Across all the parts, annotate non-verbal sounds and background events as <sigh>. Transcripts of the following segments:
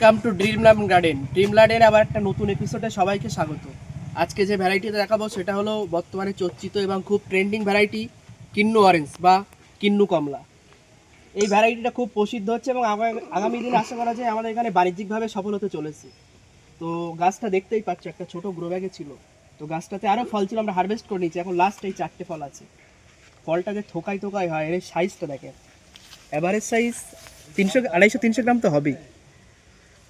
Welcome to dream dreamland garden ড্রিমল্যান্ডের আবার একটা নতুন এপিসোডে সবাইকে স্বাগত। আজকে যে ভ্যারাইটিটা দেখাবো সেটা হলো বর্তমানে চর্চিত এবং খুব ট্রেন্ডিং ভ্যারাইটি কিন্নু অরেঞ্জ বা কিন্নু কমলা। এই ভ্যারাইটিটা খুব প্রসিদ্ধ হচ্ছে এবং আগামী দিনে আশা করা যায় আমাদের এখানে বাণিজ্যিকভাবে সফল হতে চলেছে। তো গাছটা দেখতেই পাচ্ছ, একটা ছোট গ্রো ব্যাগে ছিল। তো গাছটাতে আরও ফল ছিল, আমরা হারভেস্ট করে নিয়েছি। এখন লাস্ট এই চারটে ফল আছে। ফলটা যে থোকাই থোকাই হয়, এর সাইজটা দেখেন। অ্যাভারেজ সাইজ তিনশো, আড়াইশো, তিনশো গ্রাম তো হবেই।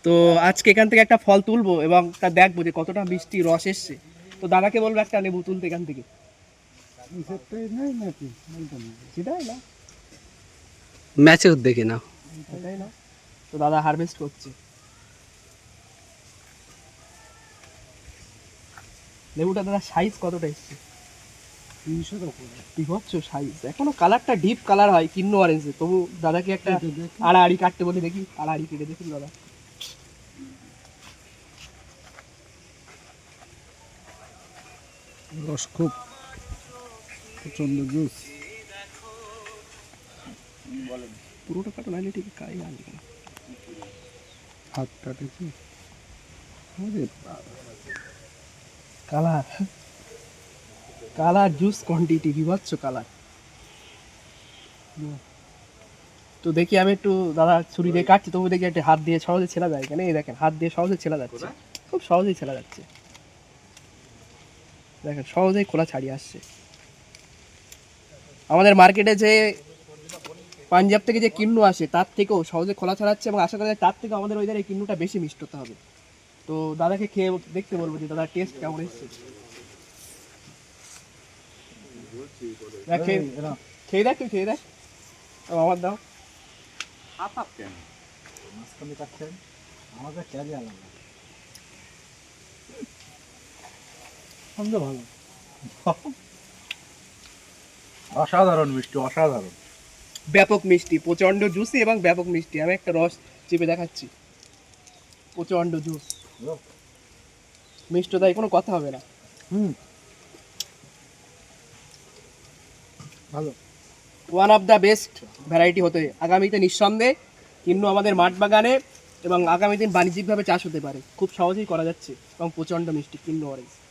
তো আজকে এখান থেকে একটা ফল তুলবো এবং তা দেখব যে কতটা মিষ্টি রস এসছে। তো দাদাকে বলব একটা লেবু তুলতে এখান থেকে। ম্যাচে দেখে নাও। না তো দাদা হারভেস্ট করছে। লেবুটা দাদা সাইজ কতটা এসছে? বিভৎস সাইজ এখনও কালারটা ডিপ কালার হয় কিন্ন অরেঞ্জে তবু দাদাকে একটা আড়াআড়ি কাটতে বলে দেখি আড়াআড়ি কেটে দেখুন দাদা। রস খুব প্রচণ্ড জুস। পুরোটা কাটো নাইলে ঠিক কাই আনবে না হাত কাটেছি আরে কালার। কালার জুস কোয়ান্টিটি বিভৎস কালার? তো দেখি আমি একটু দাদা ছুরি দিয়ে কাটছি তবু দেখি একটা হাত দিয়ে সহজে ছেলা যায় কেন। এই দেখেন হাত দিয়ে সহজে ছেলা যাচ্ছে। খুব সহজেই ছেলা যাচ্ছে। দেখেন সহজেই খোলা ছাড়িয়ে আসছে। আমাদের মার্কেটে যে পাঞ্জাব থেকে যে কিন্নু আসে তার থেকেও সহজে খোলা ছাড়াচ্ছে এবং আশা করা যায় তার থেকে আমাদের ওইদের এই কিন্নুটা বেশি মিষ্ট হতে হবে। তো দাদাকে খেয়ে দেখতে বলব যে দাদা টেস্ট কেমন এসছে। দেখ, খেয়ে দেখ তুই খেয়ে দেখ। আমার দাও। মাঝখানে কাটছেন আমাদের ক্যারি সন্দেহ ভালো। <laughs> অসাধারণ মিষ্টি অসাধারণ। ব্যাপক মিষ্টি প্রচণ্ড জুসি এবং ব্যাপক মিষ্টি। আমি একটা রস চেপে দেখাচ্ছি। প্রচণ্ড জুস মিষ্টতায় কোনো কথা হবে না। হুম। ভালো। One of the best variety হতে আগামীতে নিঃসন্দেহে কিন্নু আমাদের মাঠ বাগানে এবং আগামী দিন বাণিজ্যিকভাবে চাষ হতে পারে। খুব সহজেই করা যাচ্ছে এবং প্রচণ্ড মিষ্টি কিন্নু অরেঞ্জ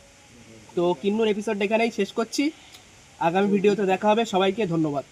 তো কিন্নুর এপিসোড এখানেই শেষ করছি। আগামী ভিডিওতে দেখা হবে। সবাইকে ধন্যবাদ।